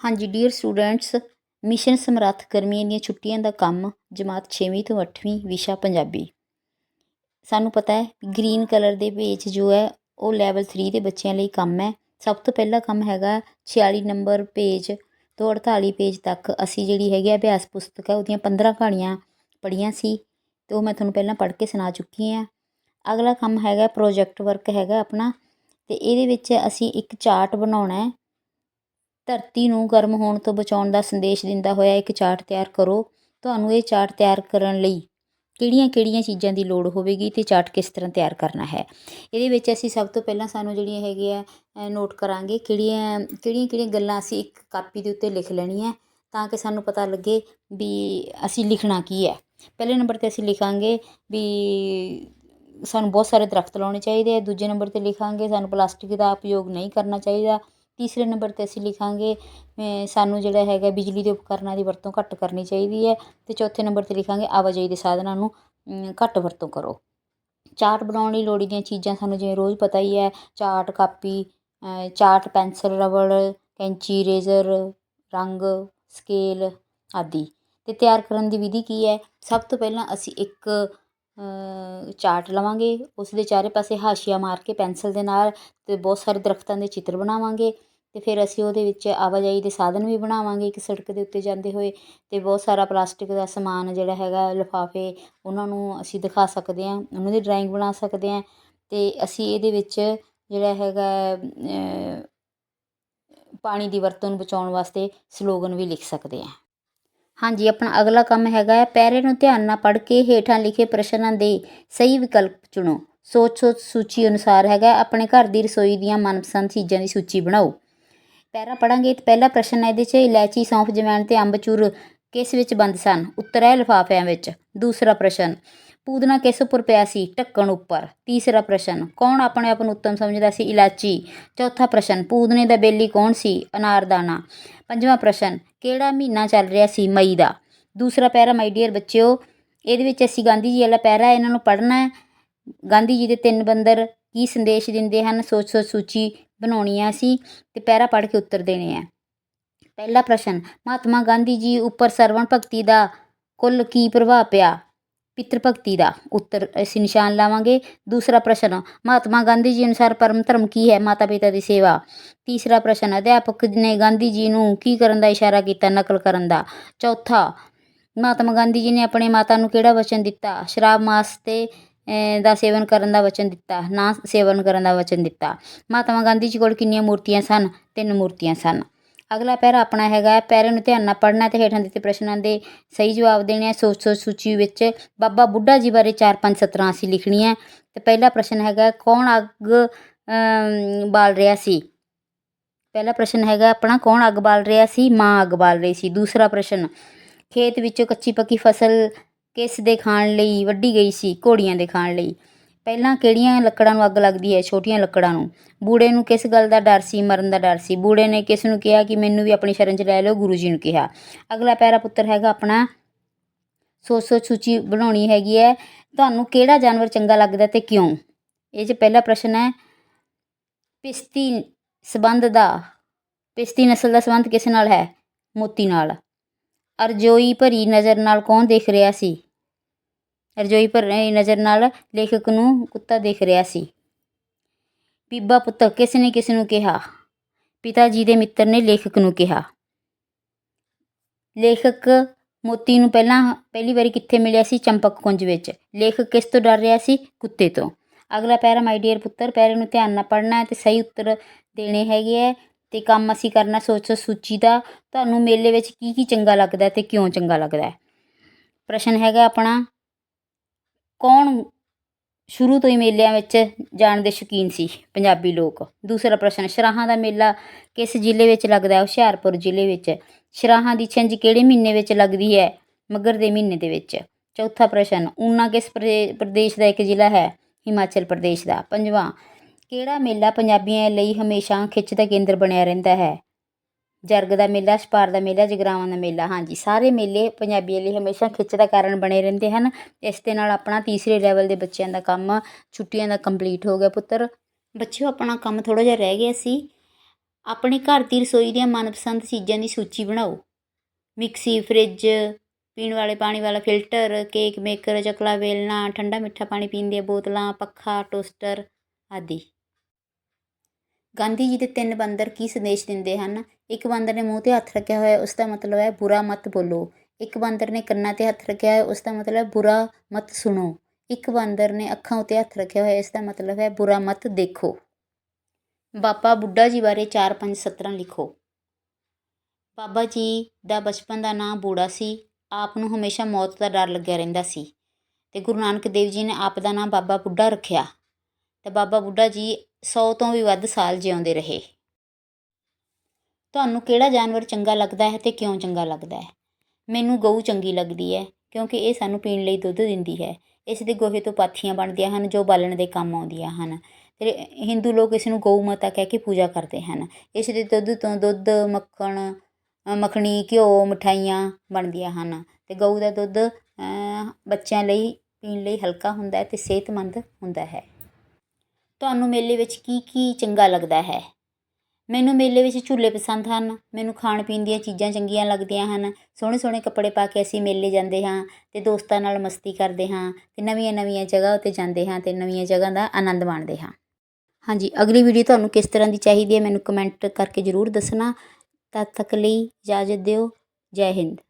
ਹਾਂਜੀ dear students mission ਸਮਰੱਥ ਗਰਮੀਆਂ ਦੀਆਂ ਛੁੱਟੀਆਂ ਦਾ ਕੰਮ ਜਮਾਤ 6ਵੀਂ ਤੋਂ 8ਵੀਂ ਵਿਸ਼ਾ ਪੰਜਾਬੀ। ਸਾਨੂੰ ਪਤਾ ਹੈ ਗ੍ਰੀਨ ਕਲਰ ਦੇ ਪੇਜ ਜੋ ਹੈ, ਉਹ ਲੈਵਲ 3 ਦੇ ਬੱਚਿਆਂ ਲਈ ਕੰਮ ਹੈ। ਸਭ ਤੋਂ ਪਹਿਲਾ ਕੰਮ ਹੈਗਾ 46 ਨੰਬਰ ਪੇਜ ਤੋਂ 48 ਪੇਜ ਤੱਕ। ਅਸੀਂ ਜਿਹੜੀ ਹੈਗੀ ਅਭਿਆਸ ਪੁਸਤਕ ਹੈ, ਉਹਦੀਆਂ 15 ਕਹਾਣੀਆਂ ਪੜ੍ਹੀਆਂ ਸੀ, ਤੇ ਉਹ ਮੈਂ ਤੁਹਾਨੂੰ ਪਹਿਲਾਂ ਪੜ੍ਹ ਕੇ ਸੁਣਾ ਚੁੱਕੀ ਹਾਂ। ਅਗਲਾ ਕੰਮ ਹੈਗਾ ਪ੍ਰੋਜੈਕਟ ਵਰਕ ਹੈਗਾ ਆਪਣਾ, ਤੇ ਇਹਦੇ ਵਿੱਚ ਅਸੀਂ ਇੱਕ ਚਾਰਟ ਬਣਾਉਣਾ ਹੈ। ਧਰਤੀ ਨੂੰ ਗਰਮ ਹੋਣ ਤੋਂ ਬਚਾਉਣ ਦਾ ਸੰਦੇਸ਼ ਦਿੰਦਾ ਹੋਇਆ ਇੱਕ ਚਾਰਟ ਤਿਆਰ ਕਰੋ। ਤੁਹਾਨੂੰ ਇਹ ਚਾਰਟ ਤਿਆਰ ਕਰਨ ਲਈ ਕਿਹੜੀਆਂ ਕਿਹੜੀਆਂ ਚੀਜ਼ਾਂ ਦੀ ਲੋੜ ਹੋਵੇਗੀ ਤੇ ਚਾਰਟ ਕਿਸ ਤਰ੍ਹਾਂ ਤਿਆਰ ਕਰਨਾ ਹੈ। ਇਹਦੇ ਵਿੱਚ ਅਸੀਂ ਸਭ ਤੋਂ ਪਹਿਲਾਂ ਸਾਨੂੰ ਜਿਹੜੀਆਂ ਹੈਗੀਆਂ ਨੋਟ ਕਰਾਂਗੇ ਕਿਹੜੀਆਂ ਕਿਹੜੀਆਂ ਕਿਹੜੀਆਂ ਗੱਲਾਂ ਅਸੀਂ ਇੱਕ ਕਾਪੀ ਦੇ ਉੱਤੇ ਲਿਖ ਲੈਣੀਆਂ ਤਾਂ ਕਿ ਸਾਨੂੰ ਪਤਾ ਲੱਗੇ ਵੀ ਅਸੀਂ ਲਿਖਣਾ ਕੀ ਹੈ। ਪਹਿਲੇ ਨੰਬਰ 'ਤੇ ਅਸੀਂ ਲਿਖਾਂਗੇ ਵੀ ਸਾਨੂੰ ਬਹੁਤ ਸਾਰੇ ਦਰਖਤ ਲਾਉਣੇ ਚਾਹੀਦੇ ਆ ਦੂਜੇ ਨੰਬਰ 'ਤੇ ਲਿਖਾਂਗੇ ਸਾਨੂੰ ਪਲਾਸਟਿਕ ਦਾ ਉਪਯੋਗ ਨਹੀਂ ਕਰਨਾ ਚਾਹੀਦਾ। ਤੀਸਰੇ ਨੰਬਰ 'ਤੇ ਅਸੀਂ ਲਿਖਾਂਗੇ ਸਾਨੂੰ ਜਿਹੜਾ ਹੈਗਾ ਬਿਜਲੀ ਦੇ ਉਪਕਰਨਾਂ ਦੀ ਵਰਤੋਂ ਘੱਟ ਕਰਨੀ ਚਾਹੀਦੀ ਹੈ ਅਤੇ ਚੌਥੇ ਨੰਬਰ 'ਤੇ ਲਿਖਾਂਗੇ, ਆਵਾਜਾਈ ਦੇ ਸਾਧਨਾਂ ਨੂੰ ਘੱਟ ਵਰਤੋਂ ਕਰੋ। ਚਾਰਟ ਬਣਾਉਣ ਲਈ ਲੋੜੀਂਦੀਆਂ ਚੀਜ਼ਾਂ ਸਾਨੂੰ ਜਿਵੇਂ ਰੋਜ਼ ਪਤਾ ਹੀ ਹੈ, chart copy chart pencil, rubber, ਕੈਂਚੀ, ਰੇਜ਼ਰ, ਰੰਗ, ਸਕੇਲ ਆਦਿ। ਅਤੇ ਤਿਆਰ ਕਰਨ ਦੀ ਵਿਧੀ ਕੀ ਹੈ? ਸਭ ਤੋਂ ਪਹਿਲਾਂ ਅਸੀਂ ਇੱਕ ਚਾਰਟ ਲਵਾਂਗੇ ਉਸ ਦੇ ਚਾਰੇ ਪਾਸੇ ਹਾਸ਼ੀਆ ਮਾਰ ਕੇ ਪੈਨਸਲ ਦੇ ਨਾਲ ਅਤੇ ਬਹੁਤ ਸਾਰੇ ਦਰਖਤਾਂ ਦੇ ਚਿੱਤਰ ਬਣਾਵਾਂਗੇ। ਅਤੇ ਫਿਰ ਅਸੀਂ ਉਹਦੇ ਵਿੱਚ ਆਵਾਜਾਈ ਦੇ ਸਾਧਨ ਵੀ ਬਣਾਵਾਂਗੇ ਇੱਕ ਸੜਕ ਦੇ ਉੱਤੇ ਜਾਂਦੇ ਹੋਏ ਅਤੇ ਬਹੁਤ ਸਾਰਾ ਪਲਾਸਟਿਕ ਦਾ ਸਮਾਨ ਜਿਹੜਾ ਹੈਗਾ, ਲਿਫਾਫੇ ਉਹਨਾਂ ਨੂੰ ਅਸੀਂ ਦਿਖਾ ਸਕਦੇ ਹਾਂ, ਉਹਨਾਂ ਦੀ ਡਰਾਇੰਗ ਬਣਾ ਸਕਦੇ ਹਾਂ ਅਤੇ ਅਸੀਂ ਇਹਦੇ ਵਿੱਚ ਜਿਹੜਾ ਹੈਗਾ ਪਾਣੀ ਦੀ ਵਰਤੋਂ ਨੂੰ ਬਚਾਉਣ ਵਾਸਤੇ ਸਲੋਗਨ ਵੀ ਲਿਖ ਸਕਦੇ ਹਾਂ। ਹਾਂਜੀ, ਆਪਣਾ ਅਗਲਾ ਕੰਮ ਹੈਗਾ ਹੈ ਪੈਰੇ ਨੂੰ ਧਿਆਨ ਨਾਲ ਪੜ੍ਹ ਕੇ ਹੇਠਾਂ ਲਿਖੇ ਪ੍ਰਸ਼ਨਾਂ ਦੇ ਸਹੀ ਵਿਕਲਪ ਚੁਣੋ। ਸੋਚ ਸੋਚ ਸੂਚੀ ਅਨੁਸਾਰ ਹੈਗਾ, ਆਪਣੇ ਘਰ ਦੀ ਰਸੋਈ ਦੀਆਂ ਮਨਪਸੰਦ ਚੀਜ਼ਾਂ ਦੀ ਸੂਚੀ ਬਣਾਓ। ਪੈਰਾ ਪੜਾਂਗੇ ਤੇ ਪਹਿਲਾ ਪ੍ਰਸ਼ਨ ਹੈ ਇਹਦੇ 'ਚ ਇਲਾਇਚੀ ਸੌਂਫ, ਜਵੈਣ ਤੇ ਅੰਬਚੂਰ ਕਿਸ ਵਿੱਚ ਬੰਦ ਸਨ? ਉੱਤਰ ਹੈ ਲਿਫਾਫਿਆਂ ਵਿੱਚ। ਦੂਸਰਾ ਪ੍ਰਸ਼ਨ, ਪੂਦਨਾ ਕਿਸ ਉੱਪਰ ਪਿਆ ਸੀ? ਢੱਕਣ ਉੱਪਰ। ਤੀਸਰਾ ਪ੍ਰਸ਼ਨ, ਕੌਣ ਆਪਣੇ ਆਪ ਨੂੰ ਉੱਤਮ ਸਮਝਦਾ ਸੀ? ਇਲਾਚੀ। ਚੌਥਾ ਪ੍ਰਸ਼ਨ, ਪੂਦਨੇ ਦਾ ਬੇਲੀ ਕੌਣ ਸੀ? ਅਨਾਰਦਾਨਾ। ਪੰਜਵਾਂ ਪ੍ਰਸ਼ਨ, ਕਿਹੜਾ ਮਹੀਨਾ ਚੱਲ ਰਿਹਾ ਸੀ ਮਈ ਦਾ? ਦੂਸਰਾ ਪੈਰਾ ਮਾਈ ਡੀਅਰ ਬੱਚਿਓ, ਇਹਦੇ ਵਿੱਚ ਅਸੀਂ ਗਾਂਧੀ ਜੀ ਵਾਲਾ ਪੈਰਾ ਇਹਨਾਂ ਨੂੰ ਪੜ੍ਹਨਾ ਹੈ। ਗਾਂਧੀ ਜੀ ਦੇ ਤਿੰਨ ਬੰਦਰ ਕੀ ਸੰਦੇਸ਼ ਦਿੰਦੇ ਹਨ? ਸੋਚ ਸੋਚ ਸੂਚੀ ਬਣਾਉਣੀ ਆ ਅਸੀਂ ਤੇ ਪੈਰਾ ਪੜ੍ਹ ਕੇ ਉੱਤਰ ਦੇਣੇ ਹੈ ਪਹਿਲਾ ਪ੍ਰਸ਼ਨ, ਮਹਾਤਮਾ ਗਾਂਧੀ ਜੀ ਉੱਪਰ ਸਰਵਣ ਭਗਤੀ ਦਾ ਕੁੱਲ ਕੀ ਪ੍ਰਭਾਵ ਪਿਆ? ਪਿਤਰ ਭਗਤੀ ਦਾ ਉੱਤਰ ਅਸੀਂ ਨਿਸ਼ਾਨ ਲਾਵਾਂਗੇ। ਦੂਸਰਾ ਪ੍ਰਸ਼ਨ, ਮਹਾਤਮਾ ਗਾਂਧੀ ਜੀ ਅਨੁਸਾਰ ਪਰਮ ਧਰਮ ਕੀ ਹੈ? ਮਾਤਾ ਪਿਤਾ ਦੀ ਸੇਵਾ। ਤੀਸਰਾ ਪ੍ਰਸ਼ਨ, ਅਧਿਆਪਕ ਨੇ ਗਾਂਧੀ ਜੀ ਨੂੰ ਕੀ ਕਰਨ ਦਾ ਇਸ਼ਾਰਾ ਕੀਤਾ, ਨਕਲ ਕਰਨ ਦਾ? ਚੌਥਾ, ਮਹਾਤਮਾ ਗਾਂਧੀ ਜੀ ਨੇ ਆਪਣੇ ਮਾਤਾ ਨੂੰ ਕਿਹੜਾ ਵਚਨ ਦਿੱਤਾ? ਸ਼ਰਾਬ, ਮਾਸ ਤੇ ਦਾ ਸੇਵਨ ਕਰਨ ਦਾ ਵਚਨ ਦਿੱਤਾ ਨਾ ਸੇਵਨ ਕਰਨ ਦਾ ਵਚਨ ਦਿੱਤਾ ਮਹਾਤਮਾ ਗਾਂਧੀ ਜੀ ਕੋਲ ਕਿੰਨੀਆਂ ਮੂਰਤੀਆਂ ਸਨ ਤਿੰਨ ਮੂਰਤੀਆਂ ਸਨ ਅਗਲਾ ਪੈਰਾ ਆਪਣਾ ਹੈਗਾ ਪੈਰੇ ਨੂੰ ਧਿਆਨ ਨਾਲ ਪੜ੍ਹਨਾ ਤੇ ਹੇਠਾਂ ਦਿੱਤੇ ਪ੍ਰਸ਼ਨਾਂ ਦੇ ਸਹੀ ਜਵਾਬ ਦੇਣੇ ਆ ਸੋਚ ਸੋਚ ਸੂਚੀ ਵਿੱਚ ਬਾਬਾ ਬੁੱਢਾ ਜੀ ਬਾਰੇ ਚਾਰ ਪੰਜ ਸਤਰਾਂ ਅਸੀਂ ਲਿਖਣੀਆਂ ਤੇ ਪਹਿਲਾ ਪ੍ਰਸ਼ਨ ਹੈਗਾ ਕੌਣ ਅੱਗ ਬਾਲ ਰਿਹਾ ਸੀ ਪਹਿਲਾ ਪ੍ਰਸ਼ਨ ਹੈਗਾ ਆਪਣਾ ਕੌਣ ਅੱਗ ਬਾਲ ਰਿਹਾ ਸੀ ਮਾਂ ਅੱਗ ਬਾਲ ਰਹੀ ਸੀ ਦੂਸਰਾ ਪ੍ਰਸ਼ਨ ਖੇਤ ਵਿੱਚੋਂ ਕੱਚੀ ਪੱਕੀ ਫਸਲ ਕਿਸ ਦੇ ਖਾਣ ਲਈ ਵੱਢੀ ਗਈ ਸੀ, ਘੋੜੀਆਂ ਦੇ ਖਾਣ ਲਈ। ਪਹਿਲਾਂ ਕਿਹੜੀਆਂ ਲੱਕੜਾਂ ਨੂੰ ਅੱਗ ਲੱਗਦੀ ਹੈ? ਛੋਟੀਆਂ ਲੱਕੜਾਂ ਨੂੰ। ਬੂੜੇ ਨੂੰ ਕਿਸ ਗੱਲ ਦਾ ਡਰ ਸੀ, ਮਰਨ ਦਾ ਡਰ ਸੀ? ਬੂੜੇ ਨੇ ਕਿਸ ਨੂੰ ਕਿਹਾ ਕਿ ਮੈਨੂੰ ਵੀ ਆਪਣੀ ਸ਼ਰਨ 'ਚ ਲੈ ਲਓ? ਗੁਰੂ ਜੀ ਨੂੰ ਕਿਹਾ। ਅਗਲਾ ਪੈਰਾ ਪੁੱਤਰ ਹੈਗਾ ਆਪਣਾ। ਸੋਚ ਸੋਚ ਸੂਚੀ ਬਣਾਉਣੀ ਹੈਗੀ ਹੈ। ਤੁਹਾਨੂੰ ਕਿਹੜਾ ਜਾਨਵਰ ਚੰਗਾ ਲੱਗਦਾ ਤੇ ਕਿਉਂ? ਇਹ 'ਚ ਪਹਿਲਾ ਪ੍ਰਸ਼ਨ ਹੈ, ਪਿਸਤੀ ਸਬੰਧ ਦਾ, ਪਿਸਤੀ ਨਸਲ ਦਾ ਸੰਬੰਧ ਕਿਸ ਨਾਲ ਹੈ? ਮੋਤੀ ਨਾਲ। ਅਰਜੋਈ ਭਰੀ ਨਜ਼ਰ ਨਾਲ ਕੌਣ ਦੇਖ ਰਿਹਾ ਸੀ? ਰਜੋਈ ਭਰੀ ਨਜ਼ਰ ਨਾਲ ਲੇਖਕ ਨੂੰ ਕੁੱਤਾ ਦੇਖ ਰਿਹਾ ਸੀ। ਬੀਬਾ ਪੁੱਤ, ਕਿਸ ਨੇ ਕਿਸ ਨੂੰ ਕਿਹਾ? ਪਿਤਾ ਜੀ ਦੇ ਮਿੱਤਰ ਨੇ ਲੇਖਕ ਨੂੰ ਕਿਹਾ। ਲੇਖਕ ਮੋਤੀ ਨੂੰ ਪਹਿਲਾਂ ਪਹਿਲੀ ਵਾਰੀ ਕਿੱਥੇ ਮਿਲਿਆ ਸੀ? ਚੰਪਕ ਕੁੰਜ ਵਿੱਚ। ਲੇਖਕ ਕਿਸ ਤੋਂ ਡਰ ਰਿਹਾ ਸੀ? ਕੁੱਤੇ ਤੋਂ। ਅਗਲਾ ਪੈਰਾ, ਮਾਈ ਡੀਅਰ ਪੁੱਤਰ, ਪੈਰੇ ਨੂੰ ਧਿਆਨ ਨਾਲ ਪੜ੍ਹਨਾ ਹੈ ਤੇ ਸਹੀ ਉੱਤਰ ਦੇਣੇ ਹੈਗੇ ਹੈ। ਅਤੇ ਕੰਮ ਅਸੀਂ ਕਰਨਾ ਸੋਚੋ ਸੂਚੀ ਦਾ, ਤੁਹਾਨੂੰ ਮੇਲੇ ਵਿੱਚ ਕੀ ਕੀ ਚੰਗਾ ਲੱਗਦਾ ਅਤੇ ਕਿਉਂ ਚੰਗਾ ਲੱਗਦਾ ਪ੍ਰਸ਼ਨ ਹੈਗਾ ਆਪਣਾ, ਕੌਣ ਸ਼ੁਰੂ ਤੋਂ ਹੀ ਮੇਲਿਆਂ ਵਿੱਚ ਜਾਣ ਦੇ ਸ਼ੌਕੀਨ ਸੀ ਪੰਜਾਬੀ ਲੋਕ? ਦੂਸਰਾ ਪ੍ਰਸ਼ਨ, ਸ਼ਰਾਹਾਂ ਦਾ ਮੇਲਾ ਕਿਸ ਜ਼ਿਲ੍ਹੇ ਵਿੱਚ ਲੱਗਦਾ ਹੈ? ਹੁਸ਼ਿਆਰਪੁਰ ਜ਼ਿਲ੍ਹੇ ਵਿੱਚ। ਸ਼ਰਾਹਾਂ ਦੀ ਛਿੰਝ ਕਿਹੜੇ ਮਹੀਨੇ ਵਿੱਚ ਲੱਗਦੀ ਹੈ? ਮੱਘਰ ਦੇ ਮਹੀਨੇ ਦੇ ਵਿੱਚ। ਚੌਥਾ ਪ੍ਰਸ਼ਨ, ਊਨਾ ਕਿਸ ਪ੍ਰਦੇਸ਼ ਦਾ ਇੱਕ ਜ਼ਿਲ੍ਹਾ ਹੈ? ਹਿਮਾਚਲ ਪ੍ਰਦੇਸ਼ ਦਾ। ਪੰਜਵਾਂ ਕਿਹੜਾ ਮੇਲਾ ਪੰਜਾਬੀਆਂ ਲਈ ਹਮੇਸ਼ਾ ਖਿੱਚ ਦਾ ਕੇਂਦਰ ਬਣਿਆ ਰਹਿੰਦਾ ਹੈ? ਜਰਗ ਦਾ ਮੇਲਾ, ਛਪਾਰ ਦਾ ਮੇਲਾ, ਜਗਰਾਵਾਂ ਦਾ ਮੇਲਾ, ਹਾਂਜੀ, ਸਾਰੇ ਮੇਲੇ ਪੰਜਾਬੀਆਂ ਲਈ ਹਮੇਸ਼ਾ ਖਿੱਚ ਦਾ ਕਾਰਨ ਬਣੇ ਰਹਿੰਦੇ ਹਨ। ਇਸ ਦੇ ਨਾਲ ਆਪਣਾ ਤੀਸਰੇ ਲੈਵਲ ਦੇ ਬੱਚਿਆਂ ਦਾ ਕੰਮ, ਛੁੱਟੀਆਂ ਦਾ ਕੰਪਲੀਟ ਹੋ ਗਿਆ ਪੁੱਤਰ। ਬੱਚਿਓ, ਆਪਣਾ ਕੰਮ ਥੋੜਾ ਜਿਹਾ ਰਹਿ ਗਿਆ ਸੀ। ਆਪਣੇ ਘਰ ਦੀ ਰਸੋਈ ਦੀਆਂ ਮਨਪਸੰਦ ਚੀਜ਼ਾਂ ਦੀ ਸੂਚੀ ਬਣਾਓ। ਮਿਕਸੀ, ਫ੍ਰਿਜ, ਪੀਣ ਵਾਲੇ ਪਾਣੀ ਵਾਲਾ ਫਿਲਟਰ, ਕੇਕ ਮੇਕਰ, ਚਕਲਾ ਵੇਲਣਾ, ਠੰਡਾ ਮਿੱਠਾ ਪਾਣੀ ਪੀਣ ਦੀਆਂ ਬੋਤਲਾਂ, ਪੱਖਾ, ਟੋਸਟਰ ਆਦਿ। ਗਾਂਧੀ ਜੀ ਦੇ ਤਿੰਨ ਬੰਦਰ ਕੀ ਸੰਦੇਸ਼ ਦਿੰਦੇ ਹਨ? ਇੱਕ ਬਾਂਦਰ ਨੇ ਮੂੰਹ ਤੇ ਹੱਥ ਰੱਖਿਆ ਹੋਇਆ, ਉਸ ਦਾ ਮਤਲਬ ਹੈ ਬੁਰਾ ਮਤ ਬੋਲੋ। ਇੱਕ ਬਾਂਦਰ ਨੇ ਕੰਨਾਂ ਤੇ ਹੱਥ ਰੱਖਿਆ ਹੋਇਆ, ਉਸ ਦਾ ਮਤਲਬ ਹੈ ਬੁਰਾ ਮਤ ਸੁਣੋ। ਇੱਕ ਬਾਂਦਰ ਨੇ ਅੱਖਾਂ ਉੱਤੇ ਹੱਥ ਰੱਖਿਆ ਹੋਇਆ, ਇਸ ਦਾ ਮਤਲਬ ਹੈ ਬੁਰਾ ਮਤ ਦੇਖੋ। ਬਾਬਾ ਬੁੱਢਾ ਜੀ ਬਾਰੇ ਚਾਰ ਪੰਜ ਸਤਰਾਂ ਲਿਖੋ। ਬਾਬਾ ਜੀ ਦਾ ਬਚਪਨ ਦਾ ਨਾਂ ਬੂੜਾ ਸੀ। ਆਪ ਨੂੰ ਹਮੇਸ਼ਾ ਮੌਤ ਦਾ ਡਰ ਲੱਗਿਆ ਰਹਿੰਦਾ ਸੀ। ਤੇ ਗੁਰੂ ਨਾਨਕ ਦੇਵ ਜੀ ਨੇ ਆਪ ਦਾ ਨਾਂ ਬਾਬਾ ਬੁੱਢਾ ਰੱਖਿਆ। ਤਾਂ ਬਾਬਾ ਬੁੱਢਾ ਜੀ 100 ਤੋਂ ਵੀ ਵੱਧ ਸਾਲ ਜਿਉਂਦੇ ਰਹੇ। ਤੁਹਾਨੂੰ ਕਿਹੜਾ ਜਾਨਵਰ ਚੰਗਾ ਲੱਗਦਾ ਹੈ ਤੇ ਕਿਉਂ ਚੰਗਾ ਲੱਗਦਾ ਹੈ? ਮੈਨੂੰ ਗਊ ਚੰਗੀ ਲੱਗਦੀ ਹੈ, ਕਿਉਂਕਿ ਇਹ ਸਾਨੂੰ ਪੀਣ ਲਈ ਦੁੱਧ ਦਿੰਦੀ ਹੈ। ਇਸ ਦੇ ਗੋਹੇ ਤੋਂ ਪਾਥੀਆਂ ਬਣਦੀਆਂ ਹਨ ਜੋ ਬਾਲਣ ਦੇ ਕੰਮ ਆਉਂਦੀਆਂ ਹਨ। ਤੇ ਹਿੰਦੂ ਲੋਕ ਇਸ ਨੂੰ ਗਊ ਮਾਤਾ ਕਹਿ ਕੇ ਪੂਜਾ ਕਰਦੇ ਹਨ। ਇਸ ਦੇ ਦੁੱਧ ਤੋਂ ਦੁੱਧ, ਮੱਖਣ ਮੱਖਣੀ, ਘਿਓ, ਮਠਾਈਆਂ ਬਣਦੀਆਂ ਹਨ। ਤੇ ਗਊ ਦਾ ਦੁੱਧ ਬੱਚਿਆਂ ਲਈ, ਪੀਣ ਲਈ ਹਲਕਾ ਹੁੰਦਾ ਹੈ ਤੇ ਸਿਹਤਮੰਦ ਹੁੰਦਾ ਹੈ। ਤੁਹਾਨੂੰ ਮੇਲੇ ਵਿੱਚ ਕੀ ਕੀ ਚੰਗਾ ਲੱਗਦਾ ਹੈ? ਮੈਨੂੰ ਮੇਲੇ ਵਿੱਚ ਝੂਲੇ ਪਸੰਦ ਹਨ। ਮੈਨੂੰ ਖਾਣ ਪੀਣ ਦੀਆਂ ਚੀਜ਼ਾਂ ਚੰਗੀਆਂ ਲੱਗਦੀਆਂ ਹਨ। ਸੋਹਣੇ ਸੋਹਣੇ ਕੱਪੜੇ ਪਾ ਕੇ ਅਸੀਂ ਮੇਲੇ ਜਾਂਦੇ ਹਾਂ ਅਤੇ ਦੋਸਤਾਂ ਨਾਲ ਮਸਤੀ ਕਰਦੇ ਹਾਂ ਅਤੇ ਨਵੀਆਂ ਨਵੀਆਂ ਜਗ੍ਹਾ ਉੱਤੇ ਜਾਂਦੇ ਹਾਂ ਅਤੇ ਨਵੀਆਂ ਜਗ੍ਹਾ ਦਾ ਆਨੰਦ ਮਾਣਦੇ ਹਾਂ। ਹਾਂਜੀ, ਅਗਲੀ ਵੀਡੀਓ ਤੁਹਾਨੂੰ ਕਿਸ ਤਰ੍ਹਾਂ ਦੀ ਚਾਹੀਦੀ ਹੈ ਮੈਨੂੰ ਕਮੈਂਟ ਕਰਕੇ ਜ਼ਰੂਰ ਦੱਸਣਾ। ਤਦ ਤੱਕ ਲਈ ਇਜਾਜ਼ਤ ਦਿਓ। ਜੈ ਹਿੰਦ।